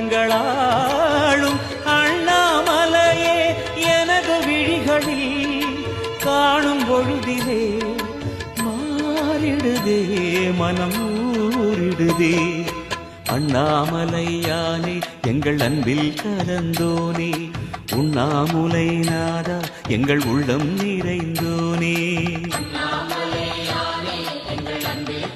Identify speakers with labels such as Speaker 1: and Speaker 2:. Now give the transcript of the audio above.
Speaker 1: கரங்களாளும் அண்ணாமலையே எனது விழிகளில் காணும் பொழுதிலே மாறிடுதே மனம் ஊரிடுதே அண்ணாமலையானே எங்கள் அன்பில் கலந்தோனே. உண்ணாமுலை நாதா எங்கள் உள்ளம் நிறைந்தோனே. அண்ணாமலையானே எங்கள் அன்பில்